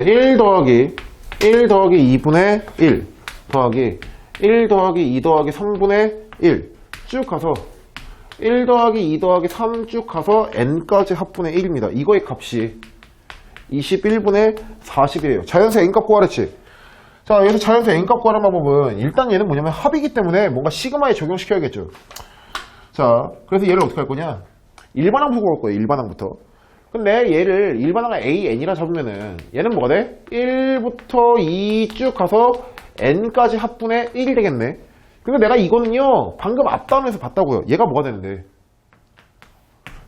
1 더하기 1 더하기 2분의 1 더하기 1 더하기 2 더하기 3분의 1 쭉 가서 1 더하기 2 더하기 3 쭉 가서 n까지 합분의 1입니다. 이거의 값이 21분의 40이에요. 자연수 n값 구하랬지? 자, 여기서 자연수 n값 구하는 방법은 일단 얘는 뭐냐면 합이기 때문에 뭔가 시그마에 적용시켜야겠죠. 자, 그래서 얘를 어떻게 할 거냐? 일반항부터 구할 거예요. 일반항부터. 근데 얘를 일반항을 a, n이라 잡으면은 얘는 뭐가 돼? 1부터 2 쭉 가서 n까지 합분의 1이 되겠네. 근데 내가 이거는요, 방금 앞단에서 봤다고요. 얘가 뭐가 되는데?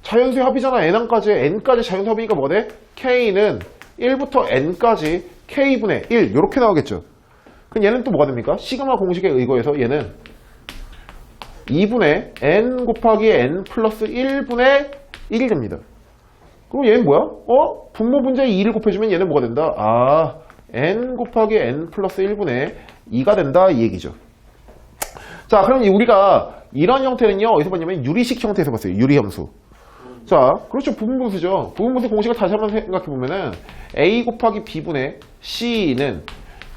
자연수의 합이잖아. n항까지, n까지 자연수 합이니까 뭐가 돼? k는 1부터 n까지 k분의 1, 이렇게 나오겠죠. 그럼 얘는 또 뭐가 됩니까? 시그마 공식에 의거해서 얘는 2분의 n 곱하기 n 플러스 1분의 1이 됩니다. 그럼 얘는 뭐야? 어? 분모 분자에 2를 곱해주면 얘는 뭐가 된다? 아, n 곱하기 n 플러스 1분의 2가 된다 이 얘기죠. 자, 그럼 우리가 이런 형태는요 어디서 봤냐면 유리식 형태에서 봤어요. 유리함수. 자, 그렇죠. 부분분수죠. 부분분수 공식을 다시 한번 생각해 보면은 a 곱하기 b분의 c는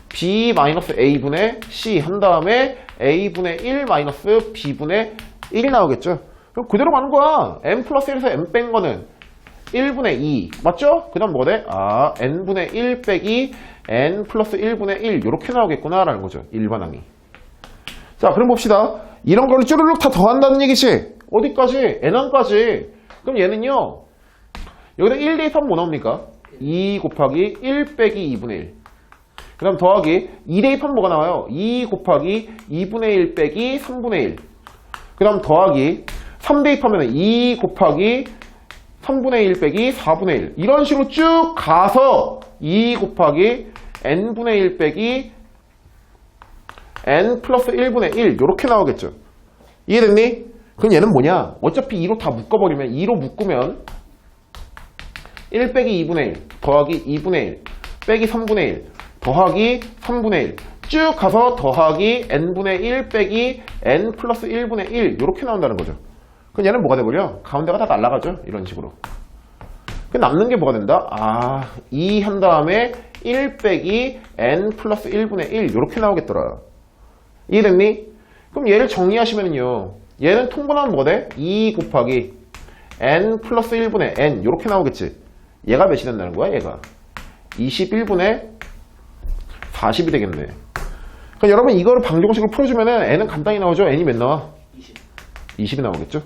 b 마이너스 a분의 c 한 다음에 a분의 1 마이너스 b분의 1이 나오겠죠. 그럼 그대로 가는 거야. n 플러스 1에서 n 뺀 거는 1분의 2 맞죠? 그 다음 뭐가 돼? 아 n분의 1 빼기 n 플러스 1분의 1 이렇게 나오겠구나 라는 거죠. 일반항이. 자 그럼 봅시다. 이런 거를 쭈르륵 다 더한다는 얘기지. 어디까지? n항까지. 그럼 얘는요. 여기다 1 대입하면 뭐 나옵니까? 2 곱하기 1 빼기 2분의 1. 그 다음 더하기 2 대입하면 뭐가 나와요? 2 곱하기 2분의 1 빼기 3분의 1. 그 다음 더하기 3 대입하면 2 곱하기 3분의 1 빼기 4분의 1. 이런 식으로 쭉 가서 2 곱하기 n분의 1 빼기 n 플러스 1분의 1 이렇게 나오겠죠. 이해됐니? 그럼 얘는 뭐냐? 어차피 2로 다 묶어버리면 2로 묶으면 1 빼기 2분의 1 더하기 2분의 1 빼기 3분의 1 더하기 3분의 1 쭉 가서 더하기 n분의 1 빼기 n 플러스 1분의 1 이렇게 나온다는 거죠. 그럼 얘는 뭐가 돼버려? 가운데가 다 날아가죠. 이런 식으로. 그 남는 게 뭐가 된다? 아, 2 한 다음에 1 빼기 n 플러스 1분의 1 이렇게 나오겠더라. 이해됐니? 그럼 얘를 정리하시면요. 얘는 통분하면 뭐가 돼? 2 곱하기 n 플러스 1분의 n 이렇게 나오겠지. 얘가 몇이 된다는 거야? 얘가 21분의 40이 되겠네. 그럼 여러분 이거를 방정식으로 풀어주면 은 n은 간단히 나오죠? n이 몇 나와? 20이 나오겠죠?